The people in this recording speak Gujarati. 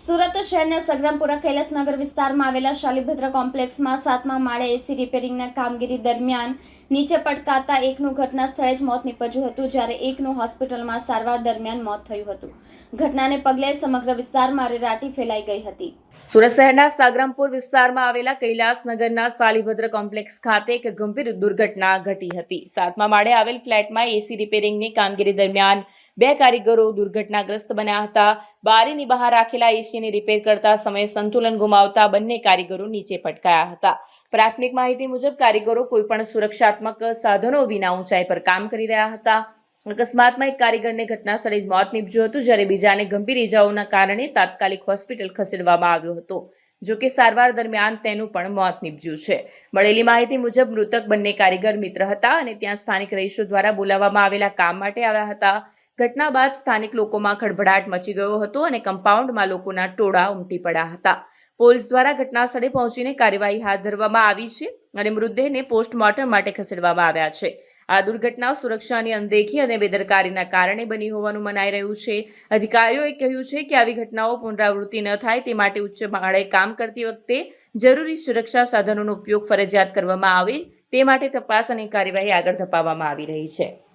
સુરત શહેરના સગરમપુરા કૈલાસનગર વિસ્તારમાં આવેલા શાલીભદ્ર કોમ્પ્લેક્સમાં સાતમા માળે એસી રિપેરિંગના કામગીરી દરમિયાન નીચે પટકાતા એકનું ઘટના સ્થળે જ મોત નીપજ્યું હતું, જ્યારે એકનું હોસ્પિટલમાં સારવાર દરમિયાન મોત થયું હતું. ઘટનાને પગલે સમગ્ર વિસ્તારમાં રેરાટી ફેલાઈ ગઈ હતી. સુરત શહેરના સાગરામપુર વિસ્તારમાં આવેલા કૈલાસનગરના સાલીભદ્ર કોમ્પ્લેક્સ ખાતે એક ગંભીર દુર્ઘટના ઘટી હતી. સાતમા માળે આવેલ ફ્લેટમાં એસી રિપેરિંગની કામગીરી દરમિયાન બે કારીગરો દુર્ઘટનાગ્રસ્ત બન્યા હતા. બારીની બહાર રાખેલા એસીને રિપેર કરતા સમયે સંતુલન ગુમાવતા બંને કારીગરો નીચે પટકાયા હતા. પ્રાથમિક માહિતી મુજબ કારીગરો કોઈપણ સુરક્ષાત્મક સાધનો વિના ઊંચાઈ પર કામ કરી રહ્યા હતા. અકસ્માતમાં એક કારીગરને ઘટના સ્થળે જ મોત નીપજ્યું હતું, જ્યારે બીજાને ગંભીર ઇજાઓના કારણે તાત્કાલિક હોસ્પિટલ ખસેડવામાં આવ્યો હતો. જો કે સારવાર દરમિયાન તેનું પણ મોત નીપજ્યું છે. મળેલી માહિતી મુજબ મૃતક બંને કારીગર મિત્ર હતા અને ત્યાં સ્થાનિક રહીશો દ્વારા બોલાવવામાં આવેલા કામ માટે આવ્યા હતા. ઘટના બાદ સ્થાનિક લોકોમાં ખળભળાટ મચી ગયો હતો અને કમ્પાઉન્ડમાં લોકોના ટોળા ઉમટી પડ્યા હતા. પોલીસ દ્વારા ઘટના સ્થળે પહોંચીને કાર્યવાહી હાથ ધરવામાં આવી છે અને મૃતદેહને પોસ્ટમોર્ટમ માટે ખસેડવામાં આવ્યા છે. આ દુર્ઘટના સુરક્ષાની અનદેખી અને બેદરકારીના કારણે બની હોવાનું મનાઈ રહ્યું છે. અધિકારીઓએ કહ્યું છે કે આવી ઘટનાઓ પુનરાવૃત્તિ ન થાય તે માટે ઉચ્ચ માળે કામ કરતી વખતે જરૂરી સુરક્ષા સાધનોનો ઉપયોગ ફરજિયાત કરવામાં આવે તે માટે તપાસ અને કાર્યવાહી આગળ ધપાવવામાં આવી રહી છે.